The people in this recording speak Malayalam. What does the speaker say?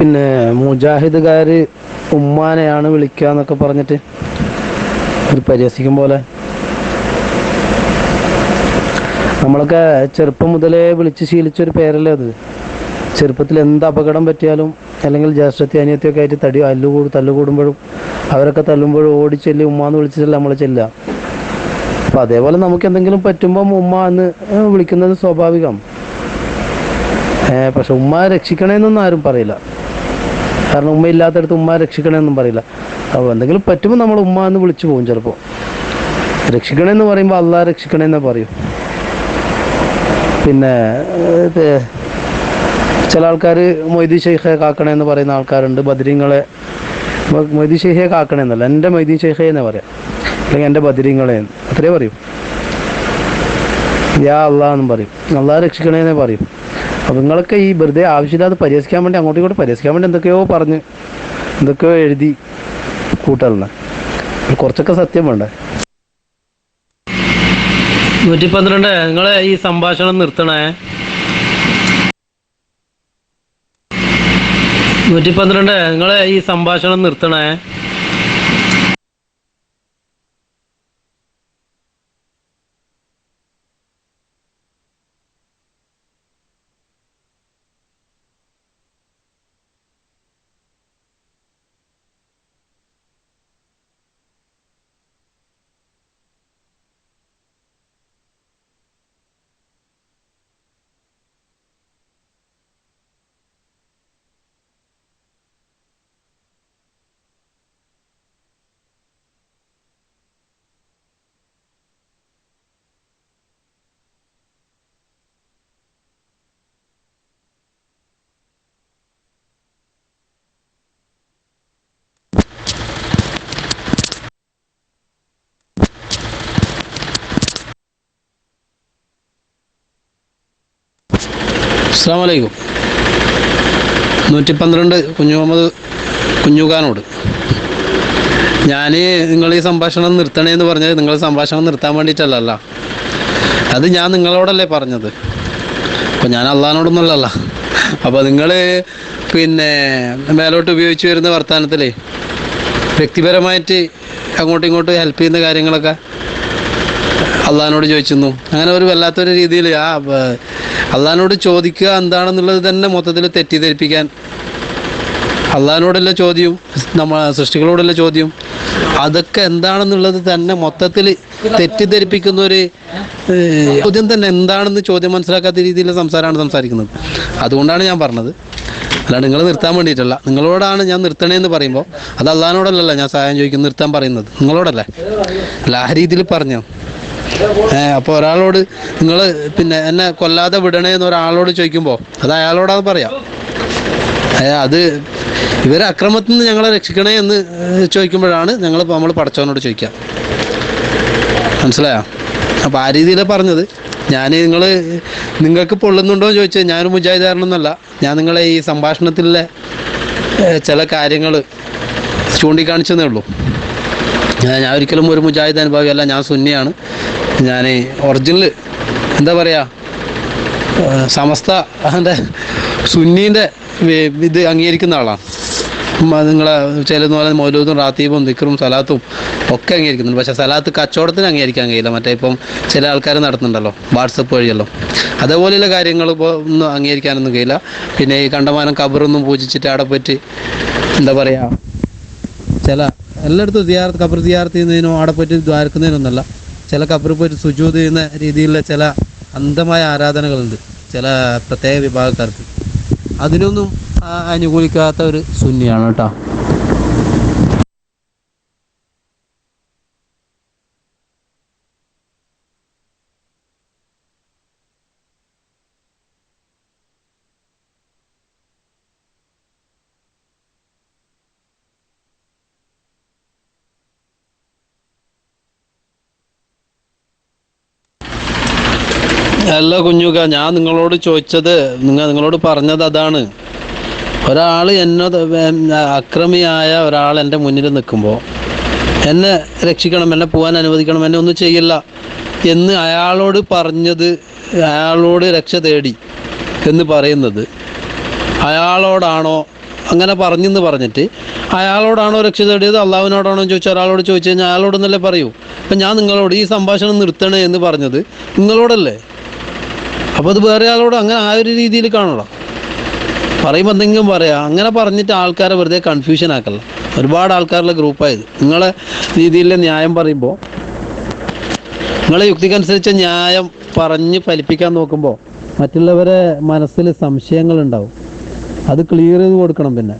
പിന്നെ മുജാഹിദുകാര് ഉമ്മാനെയാണ് വിളിക്കുക എന്നൊക്കെ പറഞ്ഞിട്ട് ഒരു പരിഹസിക്കും പോലെ. നമ്മളൊക്കെ ചെറുപ്പം മുതലേ വിളിച്ച് ശീലിച്ചൊരു പേരല്ലേ അത്? ചെറുപ്പത്തിൽ എന്ത് അപകടം പറ്റിയാലും അല്ലെങ്കിൽ ജ്യേഷ്ഠത്തി അനിയത്തിയൊക്കെ ആയിട്ട് തടി അല്ലുകൂട് തല്ലുകൂടുമ്പോഴും അവരൊക്കെ തല്ലുമ്പോഴും ഓടി ചെല്ലി ഉമ്മ ഉമ്മാന്ന് വിളിച്ചിട്ടല്ല നമ്മൾ ചെല്ലുക. അപ്പം അതേപോലെ നമുക്ക് എന്തെങ്കിലും പറ്റുമ്പം ഉമ്മ എന്ന് വിളിക്കുന്നത് സ്വാഭാവികം. പക്ഷെ ഉമ്മ രക്ഷിക്കണേന്നൊന്നും ആരും പറയില്ല. കാരണം ഉമ്മ ഇല്ലാത്തടത്ത് ഉമ്മ രക്ഷിക്കണമെന്നും പറയില്ല. അപ്പോൾ എന്തെങ്കിലും പറ്റുമ്പോൾ നമ്മൾ ഉമ്മ എന്ന് വിളിച്ചു പോകും ചിലപ്പോൾ രക്ഷിക്കണമെന്ന് പറയുമ്പോൾ അള്ളാഹ് രക്ഷിക്കണമെന്നേ പറയും. പിന്നെ ചില ആൾക്കാർ മൊയ്തി ഷെയ്ഖെ കാക്കണമെന്ന് പറയുന്ന ആൾക്കാരുണ്ട്. ബദരിങ്ങളെ മൊയ്തി ഷെയ്ഖെ കാക്കണമെന്നല്ല എന്റെ മൊയ്തി ഷെയ്ഖെ എന്ന് പറയാം. അല്ലെങ്കിൽ എന്റെ ബദരിങ്ങളെ എന്ന്. അത്രേ പറയും. യാ അള്ളാഹ് എന്നും പറയും. അള്ളാഹ് രക്ഷിക്കണേന്നേ പറയും. അപ്പം നിങ്ങളൊക്കെ ഈ വെറുതെ ആവശ്യമില്ലാതെ പരിഹസിക്കാൻ വേണ്ടി അങ്ങോട്ടും ഇങ്ങോട്ട് പരിഹസിക്കാൻ വേണ്ടി എന്തൊക്കെയോ പറഞ്ഞ് എന്തൊക്കെയോ എഴുതി കൂട്ടലിന്. കുറച്ചൊക്കെ സത്യം വേണ്ടേ? നൂറ്റി പന്ത്രണ്ട് നിങ്ങളെ ഈ സംഭാഷണം നിർത്തണേ. നൂറ്റി പന്ത്രണ്ട് നിങ്ങളെ ഈ സംഭാഷണം നിർത്തണേ. അസ്സാം വലൈക്കും നൂറ്റി പന്ത്രണ്ട് കുഞ്ഞു മുഹമ്മദ് കുഞ്ഞുകാനോട്. ഞാൻ നിങ്ങൾ ഈ സംഭാഷണം നിർത്തണേന്ന് പറഞ്ഞത് നിങ്ങൾ സംഭാഷണം നിർത്താൻ വേണ്ടിയിട്ടല്ലല്ല അത് ഞാൻ നിങ്ങളോടല്ലേ പറഞ്ഞത്. അപ്പോൾ ഞാൻ അള്ളഹാനോടൊന്നുമല്ലല്ല അപ്പോൾ നിങ്ങൾ പിന്നെ മേലോട്ട് ഉപയോഗിച്ച് വരുന്ന വർത്തമാനത്തിലേ വ്യക്തിപരമായിട്ട് അങ്ങോട്ടും ഇങ്ങോട്ടും ഹെൽപ്പ് ചെയ്യുന്ന കാര്യങ്ങളൊക്കെ അള്ളഹാനോട് ചോദിച്ചിരുന്നു. അങ്ങനെ ഒരു വല്ലാത്തൊരു രീതിയിൽ ആ അള്ളഹാനോട് ചോദിക്കുക എന്താണെന്നുള്ളത് തന്നെ മൊത്തത്തിൽ തെറ്റിദ്ധരിപ്പിക്കാൻ. അള്ളഹാനോടല്ല ചോദ്യം? നമ്മ സൃഷ്ടികളോടല്ല ചോദ്യം? അതൊക്കെ എന്താണെന്നുള്ളത് തന്നെ മൊത്തത്തിൽ തെറ്റിദ്ധരിപ്പിക്കുന്ന ഒരു ചോദ്യം തന്നെ എന്താണെന്ന് ചോദ്യം മനസ്സിലാക്കാത്ത രീതിയിലുള്ള സംസാരമാണ് സംസാരിക്കുന്നത്. അതുകൊണ്ടാണ് ഞാൻ പറഞ്ഞത്. അല്ലാണ്ട് നിങ്ങൾ നിർത്താൻ വേണ്ടിയിട്ടല്ല. നിങ്ങളോടാണ് ഞാൻ നിർത്തണേന്ന് പറയുമ്പോൾ അത് അള്ളഹാനോടല്ലല്ല ഞാൻ സഹായം ചോദിക്കുന്നത് നിർത്താൻ പറയുന്നത്. നിങ്ങളോടല്ലേ? അല്ല ആ രീതിയിൽ പറഞ്ഞു. ഏഹ് അപ്പോൾ ഒരാളോട് നിങ്ങൾ പിന്നെ എന്നെ കൊല്ലാതെ വിടണേ എന്ന് ഒരാളോട് ചോദിക്കുമ്പോൾ അത് അയാളോടാന്ന് പറയാം. ഏ, അത് ഇവരെ അക്രമത്തിൽ നിന്ന് ഞങ്ങളെ രക്ഷിക്കണേ എന്ന് ഏഹ്, ചോദിക്കുമ്പോഴാണ് ഞങ്ങൾ നമ്മൾ പടച്ചവനോട് ചോദിക്കുക മനസ്സിലായോ? അപ്പോൾ ആ രീതിയിലാണ് പറഞ്ഞത്. ഞാൻ നിങ്ങൾ നിങ്ങൾക്ക് പൊള്ളുന്നുണ്ടോ എന്ന് ചോദിച്ചാൽ ഞാനൊരു മുജാഹിദാരനൊന്നല്ല. ഞാൻ നിങ്ങളെ ഈ സംഭാഷണത്തിലെ ഏഹ്, ചില കാര്യങ്ങൾ ചൂണ്ടിക്കാണിച്ചതേ ഉള്ളൂ. ഞാൻ ഒരിക്കലും ഒരു മുജാഹിദ് അനുഭവിയല്ല ഞാൻ സുന്നിയാണ്. ഞാൻ ഒറിജിനൽ എന്താ പറയുക സമസ്ത അതിന്റെ സുന്നീന്റെ ഇത് അംഗീകരിക്കുന്ന ആളാണ്. നിങ്ങളെ ചിലത് പോലെ മൗലൂദും റാത്തീബും ദിക്റും സലാത്തും ഒക്കെ അംഗീകരിക്കുന്നുണ്ട്. പക്ഷേ സലാത്ത് കച്ചവടത്തിന് അംഗീകരിക്കാൻ കഴിയില്ല. മറ്റേ ഇപ്പം ചില ആൾക്കാർ നടത്തുന്നുണ്ടല്ലോ വാട്സപ്പ് വഴിയല്ലോ. അതേപോലെയുള്ള കാര്യങ്ങൾ ഇപ്പോൾ ഒന്നും അംഗീകരിക്കാനൊന്നും കഴിയില്ല. പിന്നെ ഈ കണ്ടമാനം കബറൊന്നും പൂജിച്ചിട്ട് അവിടെ പറ്റി എന്താ പറയുക ചില എല്ലായിടത്തും സിയാർത്ത് കബർ ചെയ്യുന്നതിനോ അവിടെ പറ്റി ദ്വാരക്കുന്നതിനൊന്നല്ല ചില കബറിൽ പോയിട്ട് സുജൂത് ചെയ്യുന്ന രീതിയിലുള്ള ചില അന്ധമായ ആരാധനകളുണ്ട് ചില പ്രത്യേക വിഭാഗക്കാർക്ക്. അതിനൊന്നും അനുകൂലിക്കാത്ത ഒരു സുന്നിയാണ് കേട്ടോ. അല്ല കുഞ്ഞുക ഞാൻ നിങ്ങളോട് ചോദിച്ചത് നിങ്ങൾ നിങ്ങളോട് പറഞ്ഞത് അതാണ്. ഒരാൾ എന്നോട് അക്രമിയായ ഒരാൾ എന്റെ മുന്നിൽ നിൽക്കുമ്പോൾ എന്നെ രക്ഷിക്കണം എന്നെ പോകാൻ അനുവദിക്കണം എന്നെ ഒന്നും ചെയ്യില്ല എന്ന് അയാളോട് പറഞ്ഞത് അയാളോട് രക്ഷ തേടി എന്ന് പറയുന്നത്. അയാളോടാണോ അങ്ങനെ പറഞ്ഞെന്ന് പറഞ്ഞിട്ട് അയാളോടാണോ രക്ഷ തേടിയത് അള്ളാഹുവിനോടാണോ ചോദിച്ചാൽ ഒരാളോട് ചോദിച്ചു കഴിഞ്ഞാൽ അയാളോടൊന്നല്ലേ പറയൂ? അപ്പം ഞാൻ നിങ്ങളോട് ഈ സംഭാഷണം നിർത്തണേ എന്ന് പറഞ്ഞത് നിങ്ങളോടല്ലേ? അപ്പോൾ അത് വേറെ ആളോട് അങ്ങനെ ആ ഒരു രീതിയിൽ കാണണം. പറയുമ്പോൾ എന്തെങ്കിലും പറയാം അങ്ങനെ പറഞ്ഞിട്ട് ആൾക്കാരെ വെറുതെ കൺഫ്യൂഷൻ ആക്കല്ല. ഒരുപാട് ആൾക്കാരുടെ ഗ്രൂപ്പായത് നിങ്ങളെ രീതിയിലെ ന്യായം പറയുമ്പോൾ നിങ്ങളെ യുക്തിക്കനുസരിച്ച് ന്യായം പറഞ്ഞ് ഫലിപ്പിക്കാൻ നോക്കുമ്പോൾ മറ്റുള്ളവരെ മനസ്സിൽ സംശയങ്ങൾ ഉണ്ടാവും. അത് ക്ലിയർ ചെയ്ത് കൊടുക്കണം പിന്നെ.